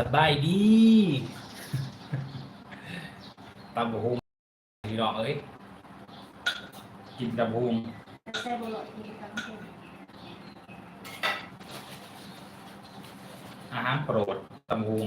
สบายดีตำบักหุ่งพี่น้องเอ้ยกินตำบักหุ่งใส่บลอดมีกันเองอาหารโปรดตำบักหุ่ง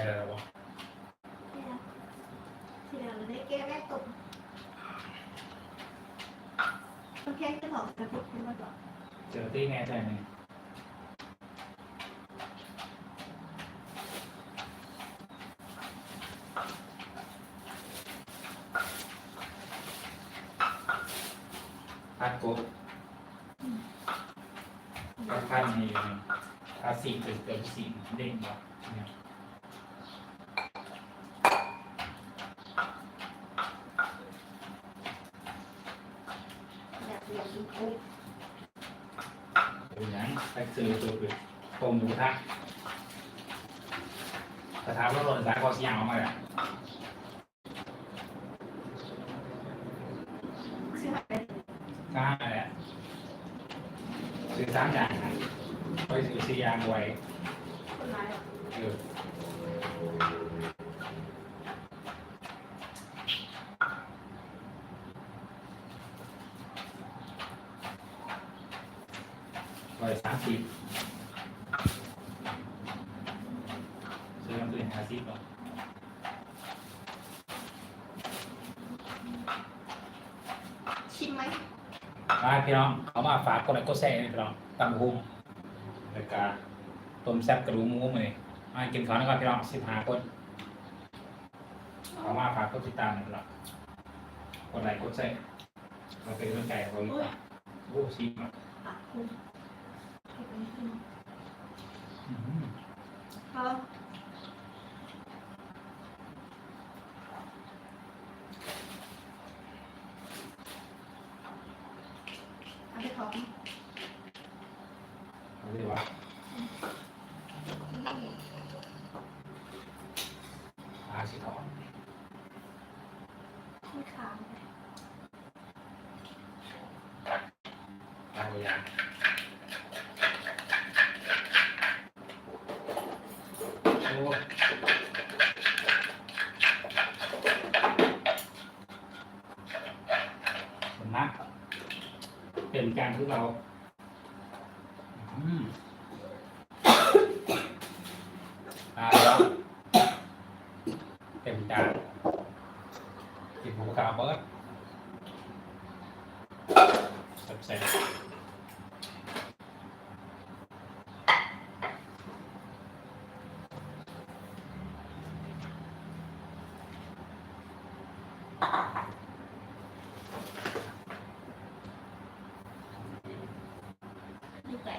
กอะไรวะที่เราได้แก้แม่ตกต้องแค่จะบอกกระปุกขึ้นมาก่อนเจอที่แน่ใจไหมพัดกบพัดพันนี่พัดสี่เกิดเกิดสี่เด้งบ่เนี่ย แบบ เป็นยังไปซื้อตัวเป็นโคมหมูทะกระทะร้อนๆสายคอสียงออกมาเลยใช่แหละซื้อสามอย่างไปซื้อสี่อย่างไว้ คนร้ายอะ เออร้อยสามสิบซื้อน้ำตื่นห้าสิบก่อน ชิ มไหมมาพี่น้องเขามาฝากกดไลค์กดแชร์พี่น้องตั้งหุ้มแล้วก็ต้มแซ่บกระดูกหมูมาเลยมากินข้าวนะครับพี่น้องสิบห้าคนเขามาฝากกดติดตามนะครับกดไลค์กดแชร์เราเป็นกำลังใจให้เราอีกครับโอ้ชิมอะปากคุณเก็บไว้กิน อื้อหือ เขาเอาไปของ เอาดีวะอาสิทอน ไม่ขาว ตามอย่างโอ้ สำนักเป็นการที่เรา อืมอ่าแล้วเต็มจานกินหมูกระเบิดแซ่บๆ นี่ไก่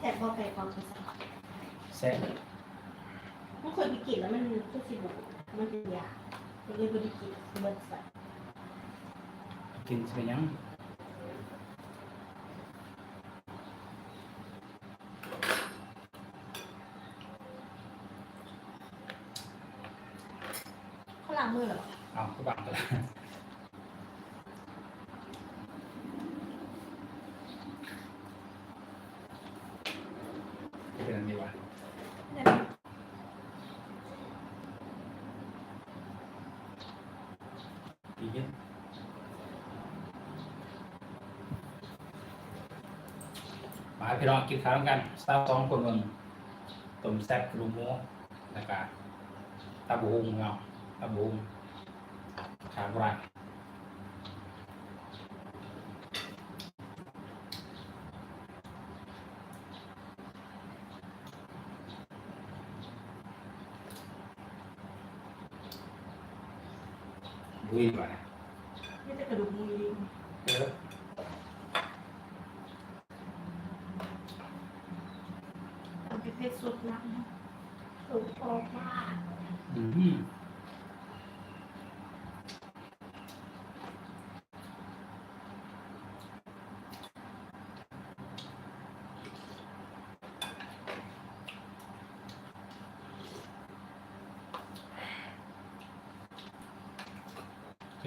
แถบพอไก่ความกระสับแซ่บมันเคยไปกินแล้วมันก็สิบุมันเป็นยาก็เลยไปกินเบิดใส่กินสิเป็นหยัง เขาล้างมือเหรอ เอาก็บังกันเป็นอันนี้วะ เนี่ย อีกนิด มาพี่น้องกินข้าวกันสาวสองคนมึงต้มแซ่บกระดูหมูแล้วก็ตาบูงเนาะตาบูงขาโบราณบุยก่อนนะไม่จะกระดูกมือดี เออ ทำเป็นเพชรสุดน้ำนะสุดออกมา อืม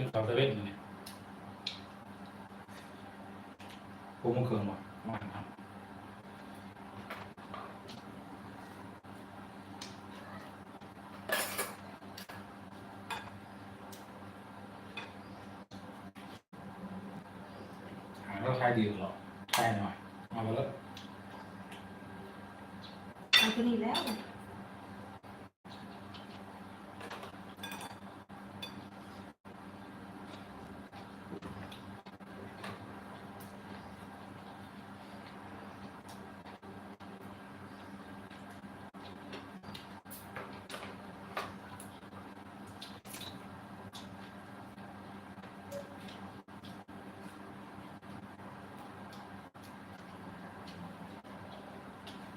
ซึ่งเขาจะเว่นเนี่ยกูมันเคืองบ่มาทำหาเราใช้ดีหรอใช่หน่อยมาแล้ว เอาตัวนี้แล้ว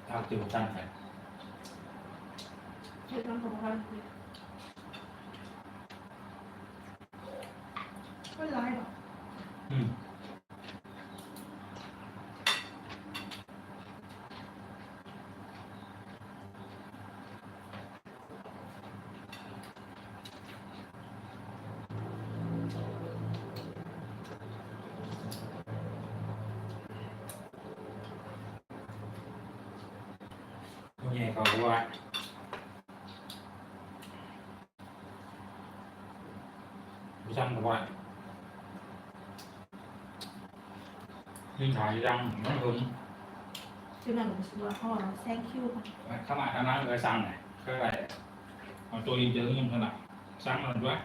เอาจิ๋วตั้งใส่เช็ดน้ำของเราไม่ร้ายหรอก อืมพวกนี้เขาบอกว่า ผู้ช่างบอกว่ายิ่งถ่ายดังน้องคุณชื่อนั่นผมชื่อว่าพ่อเราแซงคิวค่ะ เข้ามาทางนั้นเลยสั่งหน่อยก็ได้เอาตัวอินเตอร์ยังขนาดสั่งมันด้วย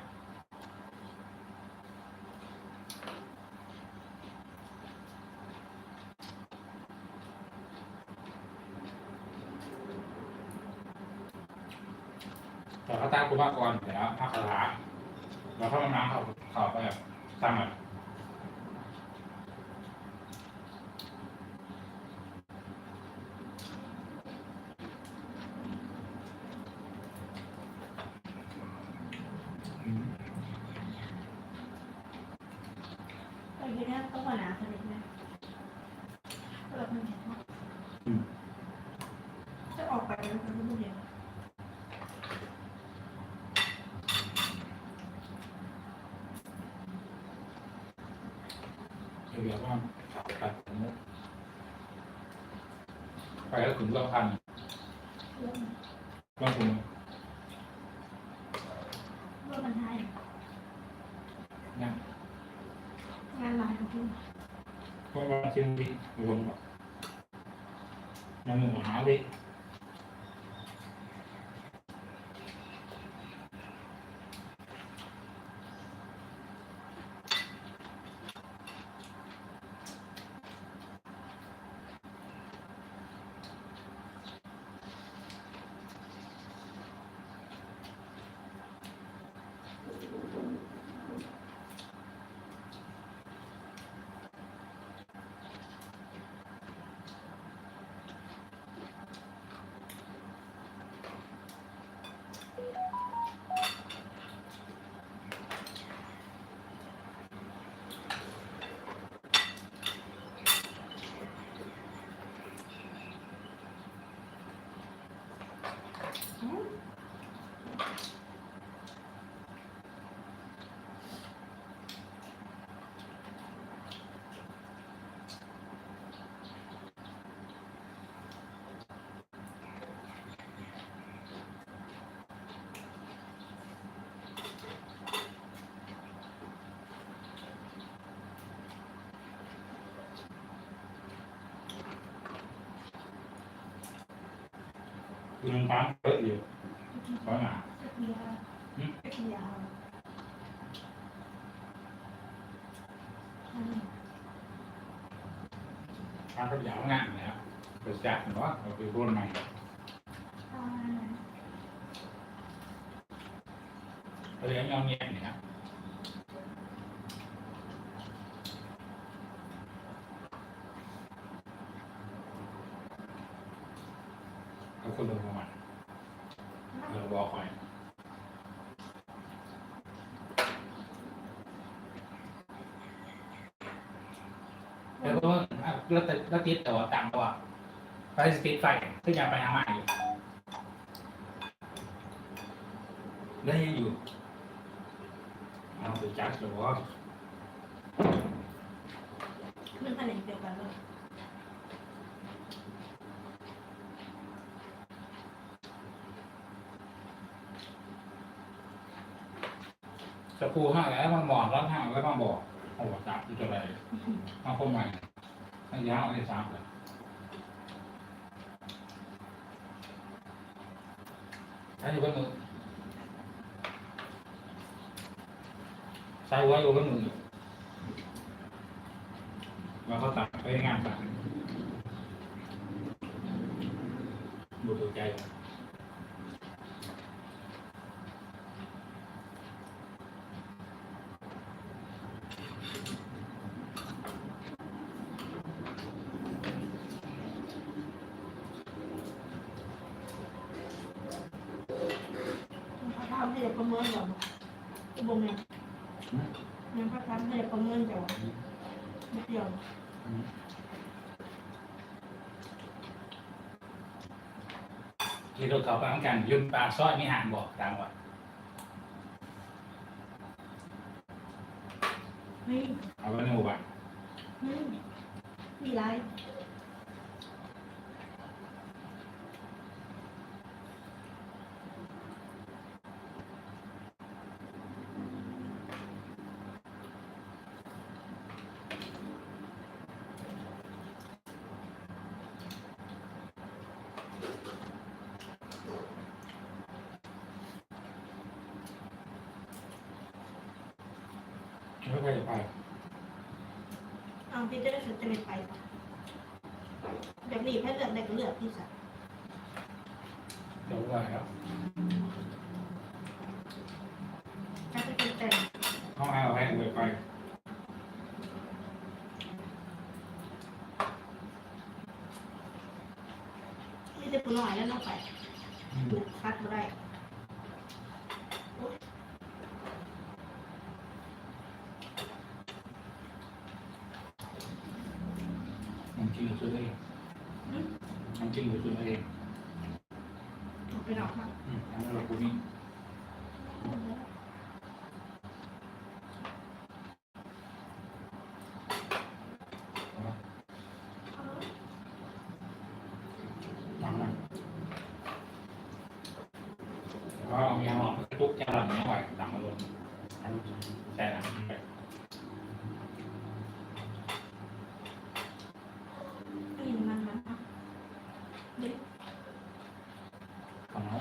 แต่เขาตามคุณมาก่อนเดี๋ยวพักคาถาเราเข้ามาน้ำเขาเขาไปแบบสั่งอะอืม ไปที่นั่นต้องมาหนาขนาดนั้นเราเป็นไงบ้าง อืม จะออกไปแล้วมันไม่เดียว เดี๋ยวว่าตัดผมไปแล้วถึงเราพันเรื่องคุณ คุณลุงฟังเยอะอยู่ฟังอะสักยาวอืม สักยาวอืม ฟังก็ยาวงานนะครับไปจัดเนาะเราไปร่นใหม่ อ่า เรียนยองเงียบเนี่ยครับเอาคนลงมาเราบอกคอย แล้วก็แล้วแต่แล้วติดแต่ว่าต่างตัวไปสติดไฟซึ่งยังไปหามาอยู่แล้วยังอยู่เอาไปจัดหรือว่ามันคะแนนเดียวกันเลยจะปูห้างแล้วมาบอกร้านห้างแล้วมาบอก เอาหัวจับที่จะอะไรมาพวกใหม่ให้ยาวไอ้สามเลยใช้อยู่บนมือใช้ไว้อยู่บนมือแล้วเขาตัดไปงานตัดดูตัวใจ เขาทำให้เด็กประเมินก่อนอุโมงค์เนี่ยยังเขาทำให้เด็กประเมินจ้ะไม่เดียวที่รถเขาไปเหมือนกันยืนปากซอยมีห่างบอกตามว่าไม่หมู่บ้าน เฮ้ยมีไร ไม่เคยไปเอาพี่จะได้สนใจไปปะแบบนี้แค่เลือกได้ก็เลือกที่สัตว์เดี๋ยวว่าครับ ถ้าจะเป็นแต่ ห้องให้เอาให้ไปไป ที่จะปุ่นหน่อยแล้วน้องไปถูกคัดมาได้ มันจริงหรือซื้อเองมันจริงหรือซื้อเองออกไปนอกบ้างอืมอันนั้นเราพูดนี่ฟังนะก็เอายางออกทุกจังหวัดไม่ไหวต่างมาลงใช่นะ นี่มันมันนะเด็ก ของเขา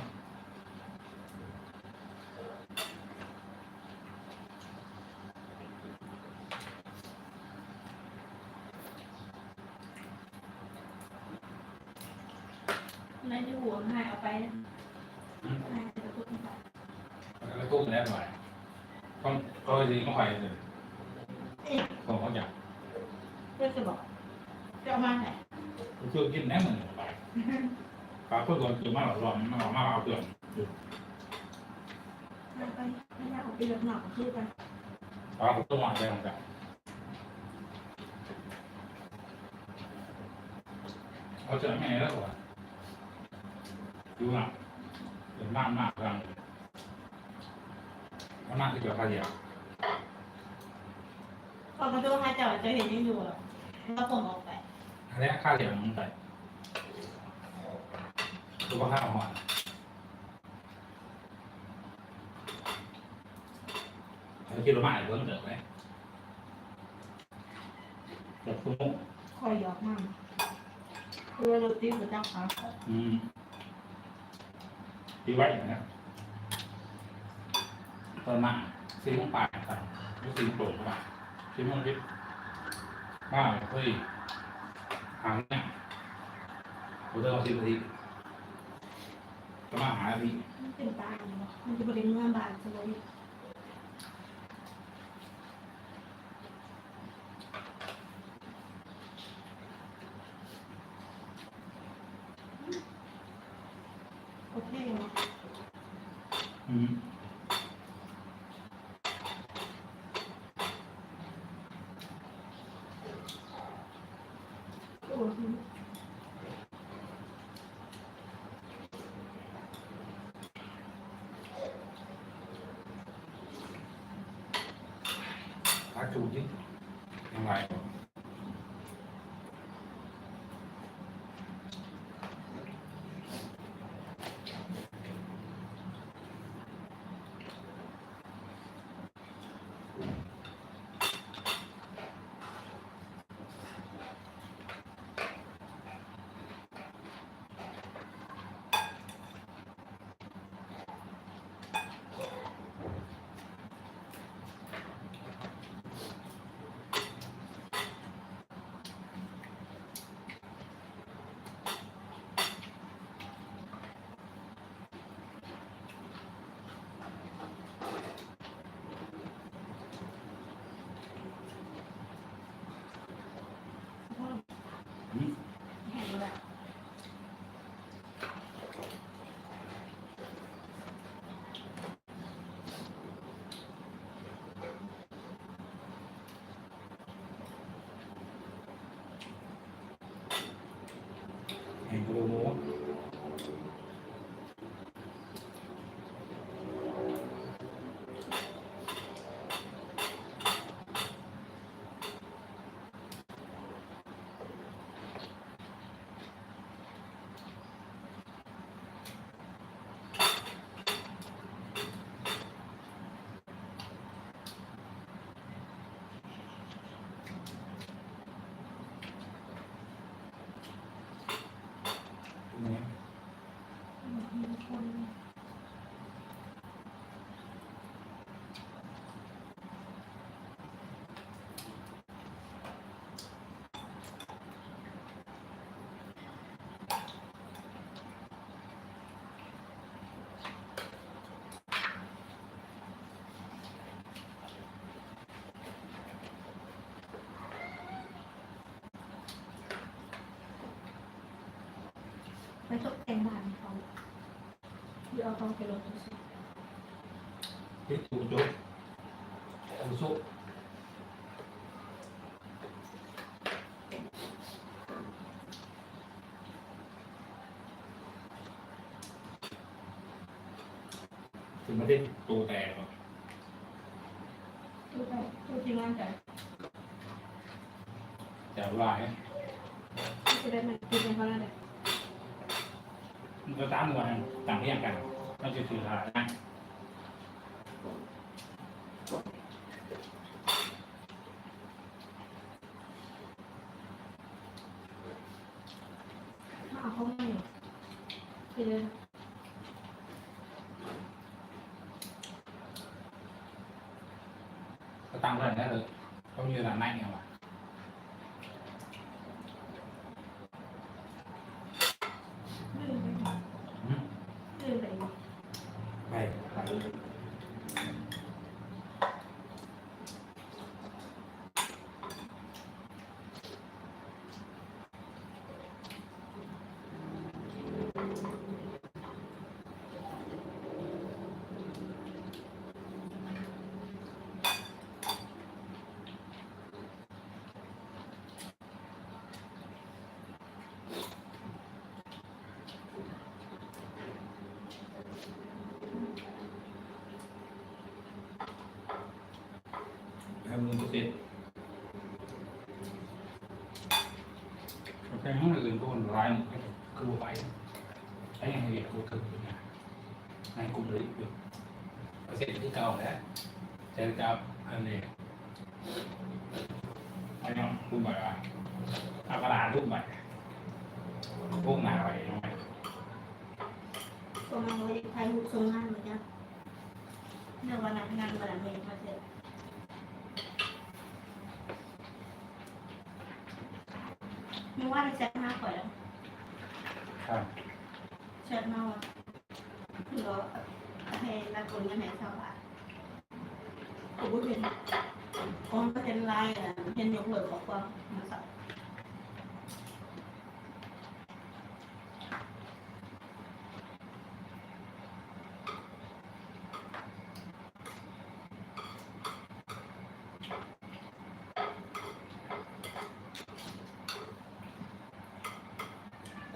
ในที่หัวหายเอาไปหายไปทุกคนไปแล้วตุ้มแล้วหน่อยก็ก็ดีก็ไปเลยเอ๊ะผมเขาอยากเพื่อนจะบอกจะเอามาไหนคือกินแน่เหมือนไปปลาเพื่อนโดนคือมาหลอกหลอนมาหลอกมาเอาเปลือกเอาไปไม่อยากเอาไปแบบหนอกคือไปปลาผมต้องวางใจของกันเอาเจอแม่แล้วเหรอ ดูนะเห็นบ้านมากกลางก็น่าจะเกี่ยวกับเดียวพอมาดูหายใจจะเห็นยังอยู่หรอแล้วผมออกไปอันนี้ค่าเสียงมันใส่ดูว่าค่าออกมาแล้วคิดว่ามาอีกเรื่องเดิมไหมเดี๋ยวคุณคอยหยอกมากคือเราตีหัวเจ้าขาอืม ที่ไว้นะตอนมาซีมงป่าครับรู้ซีมงโปร่งป่ะซีมงทิพย์บ้าเฮ้ยหางเนี่ยผมจะเอาสิบนาทีมาหาพี่มันเป็นตาอย่างเนาะมันจะบริเวณเมืองบานสมัยเคเนาะ อืม โอ้โห พักจูจิยังไงอืม แห้งแล้ว เห็นก ระดูกหมูเนี่ย คน ไปตกแต่งบ้านเขาเดี๋ยวเอาเขาไปลงทุนสิที่ถูกจุดถูกซุปถึงไม่ได้ตัวแตกหรอกดูไปดูทีมงานกันแต่ว่าเนี่ยจะได้มันกินในเขาแล้วแหละ เราตามกันต่างเรื่อย่างกันเราจะถือหานะ มาเอาเขาไม่ไปเลย ก็ตามกันได้เลยเขาอยู่หลังไหนเนี่ยว่ะ ลื่นไปก่อน อืม ลื่นไปก่อน ไปไปทำ มือเสร็จโอเคห้องอื่นก็คนร้ายคือไปไอ้ยังไงกูคือในกลุ่มเลยอยู่เสร็จที่เก่าแล้วเสร็จกับอันนี้ไอ้ยังรูปแบบว่าเอากระดาษรูปแบบพวกหนาไปยังไงตัวมันเลยไทยกทรงงานเหมือนกันเรื่องวันนั้นงานวันนั้นเองมาเสร็จไม่ ว่าจะแซงหน้าก่อนแล้วครับเชิญมาว่าคือเราให้นักคนกันไหนชาวบ้านผมก็เห็นผมก็เห็นไลน์อะเห็นยกเลิกขอความมาสับ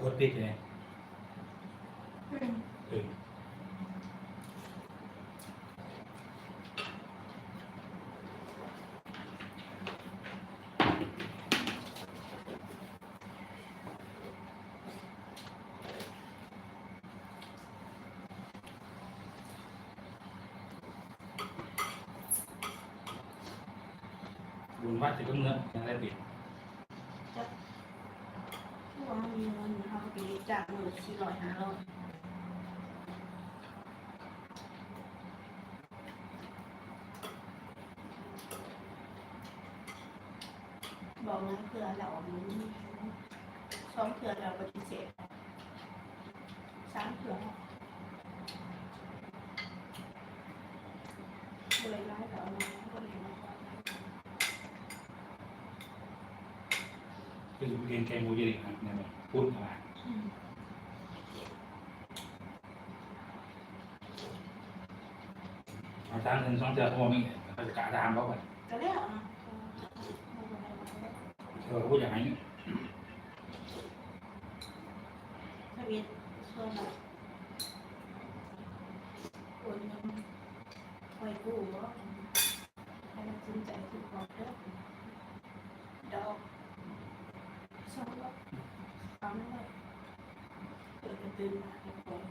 กดปิดเลยอืมเออบุญวัดจะก็เนื้อยังได้ปิด ผู้ว่ามีเงินเขาไปจากหมื่น สี่ร้อยห้าร้อยบอกนะเผื่อเรามันสองเผื่อเราปฏิเสธสามเผื่อเลยร้ายแต่เอามาก็เลยมาคือเรียนแกงโมเยริครับเนี่ยพูดมา อืมเอาทางเงินสองเจ้าพอมีเขาจะกะตามเขาไปก็แล้วนะเออพูดอย่างไรทะเบียนส่วนแบบโอนเงินคอยกู้ว่าให้มันจริงใจทุกคนเด้อดอกสองดอกสามดอกเปิดกระตือมาให้คน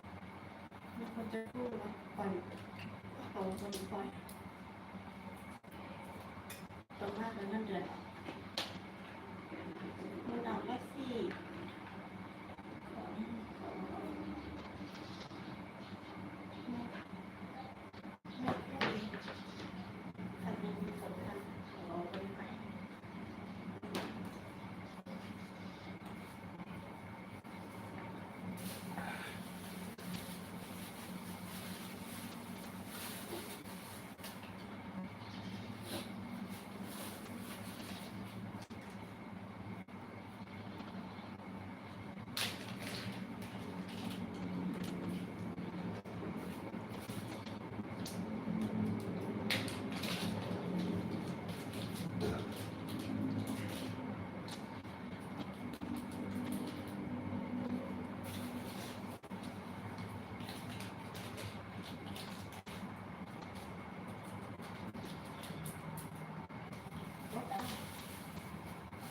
มีคนจะกู้แล้วปล่อย เอาคนปล่อยตรงหน้าเป็นเงินเดือดมันเอาแค่สี่ เ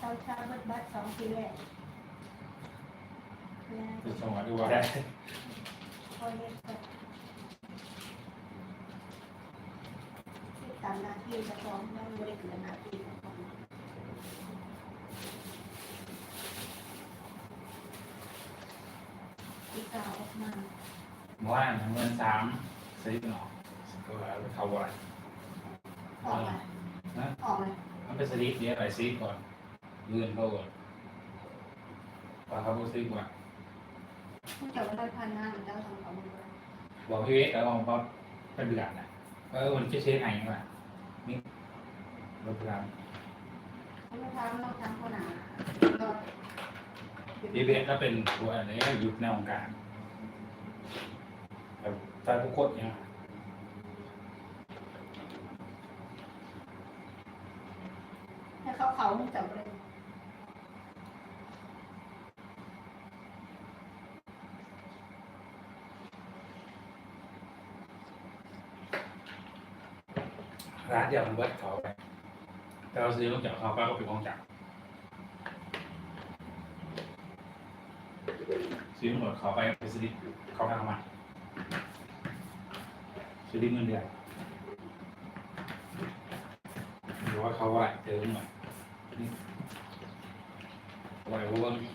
ช้าเช้าบัดบัดสองปีแรกแล้วคือสวัสดีว่าได้คอยเรียกแบบที่ตามหน้าที่จะฟ้องยังไม่ได้เกิดหน้าที่ของผมที่กล่าวออกมาเมื่อวานเงินสามซื้อหนอก็เขาว่าออกมาออกเลยมันเป็นสลิปเนี้ยไปซีก่อน เลื่อนเขาก่อนพอเขาพูดซีกว่ามันจะไม่ได้พันหน้ามันจะทำของมันเลยบอกพี่เวกแล้วบอกเป็นเดือนนะเออวันจะเช็คไหนมานี่รถพลังเขาไม่ทำเราทำข้อหนาก็พี่เวกก็เป็นตัวอะไรยุคในวงการแบบตาทุกคนเนี่ยให้เขาเขาไม่จับเลย ร้านเดียวมันเบิดเขาไปแต่เราซื้อลงจากเขาไปก็เป็นของจักซื้อหมดเขาไปเป็นสลิปเขาไปทำไมสลิปเงินเดือนหรือว่าเขาว่าเจอหน่อยนี่ไหวว่า เลง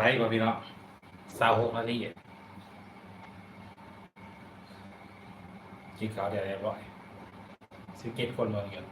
ไลค์ก่อน พี่น้องสาวหกนาทีกินข้าวเดียวเรียบร้อยสิบเจ็ดคนมาเงี้ย